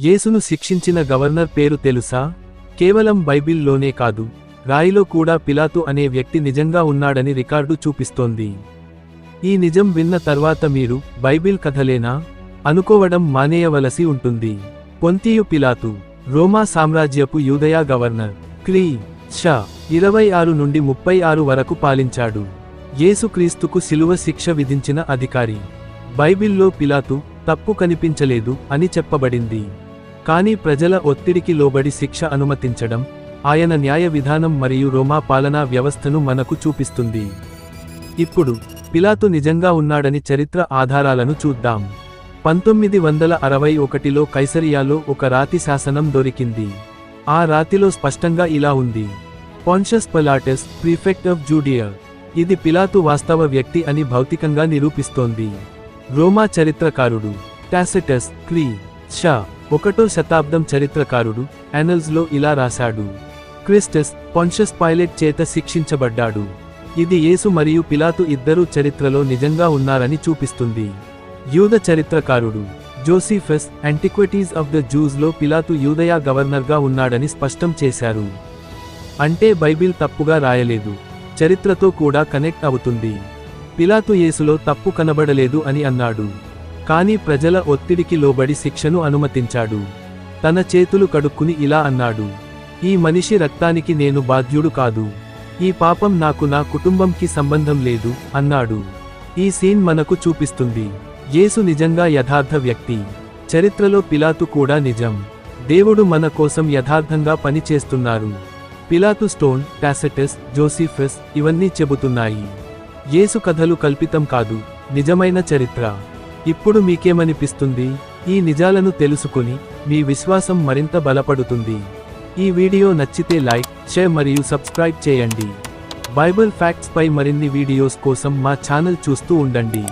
యేసును శిక్షించిన గవర్నర్ పేరు తెలుసా? కేవలం బైబిల్లోనే కాదు రాయిలో కూడా పిలాతు అనే వ్యక్తి నిజంగా ఉన్నాడని రికార్డు చూపిస్తోంది. ఈ నిజం విన్న తర్వాత మీరు బైబిల్ కథలేనా? అనుకోవడం మానేయవలసి ఉంటుంది. పొంతియు పిలాతు రోమా సామ్రాజ్యపు యూదయా గవర్నర్ క్రీ. ష. ఇరవై ఆరు నుండి ముప్పై ఆరు వరకు పాలించాడు. యేసుక్రీస్తుకు శిలువ శిక్ష విధించిన అధికారి. బైబిల్లో పిలాతు తప్పు కనిపించలేదు అని చెప్పబడింది. కానీ ప్రజల ఒత్తిడికి లోబడి శిక్ష అనుమతించడం ఆయన న్యాయ విధానం మరియు రోమా పాలనా వ్యవస్థను మనకు చూపిస్తుంది. ఇప్పుడు పిలాతు నిజంగా ఉన్నాడని చరిత్ర ఆధారాలను చూద్దాం. పంతొమ్మిది వందల అరవై ఒకటిలో కైసరియాలో ఒక రాతి శాసనం దొరికింది. ఆ రాతిలో స్పష్టంగా ఇలా ఉంది. పాన్షస్ పలాటెస్ ప్రిఫెక్ట్ ఆఫ్ జూడియర్ ఇది పిలాతు వాస్తవ వ్యక్తి అని భౌతికంగా నిరూపిస్తోంది. రోమా చరిత్రకారుడు టాసిటస్ క్రీ షా ఒకటో శతాబ్దం చరిత్రకారుడు యానల్స్లో ఇలా రాశాడు. క్రిస్టస్ పొన్షస్ పైలట్ చేత శిక్షించబడ్డాడు. ఇది యేసు మరియు పిలాతు ఇద్దరూ చరిత్రలో నిజంగా ఉన్నారని చూపిస్తుంది. యూద చరిత్రకారుడు జోసిఫస్ యాంటిక్విటీస్ ఆఫ్ ద జూస్లో పిలాతు యూదయా గవర్నర్గా ఉన్నాడని స్పష్టం చేశారు. అంటే బైబిల్ తప్పుగా రాయలేదు. చరిత్రతో కూడా కనెక్ట్ అవుతుంది. పిలాతు యేసులో తప్పు కనబడలేదు అని అన్నాడు. కానీ ప్రజల ఒత్తిడికి లోబడి శిక్షను అనుమతించాడు. తన చేతులు కడుక్కుని ఇలా అన్నాడు. ఈ మనిషి రక్తానికి నేను బాధ్యుడు కాదు. ఈ పాపం నాకు నా కుటుంబంకి సంబంధం లేదు అన్నాడు. ఈ సీన్ మనకు చూపిస్తుంది. యేసు నిజంగా యథార్థ వ్యక్తి. చరిత్రలో పిలాతు కూడా నిజం. దేవుడు మన కోసం యథార్థంగా పనిచేస్తున్నారు. పిలాతు స్టోన్ టాసెటస్ జోసిఫస్ ఇవన్నీ చెబుతున్నాయి. యేసు కథలు కల్పితం కాదు నిజమైన చరిత్ర. ఇప్పుడు మీకేమనిపిస్తుంది? ఈ నిజాలను తెలుసుకుని మీ విశ్వాసం మరింత బలపడుతుంది. ఈ వీడియో నచ్చితే లైక్ షేర్ మరియు సబ్స్క్రైబ్ చేయండి. బైబిల్ ఫ్యాక్ట్స్ పై మరిన్ని వీడియోస్ కోసం మా ఛానల్ చూస్తూ ఉండండి.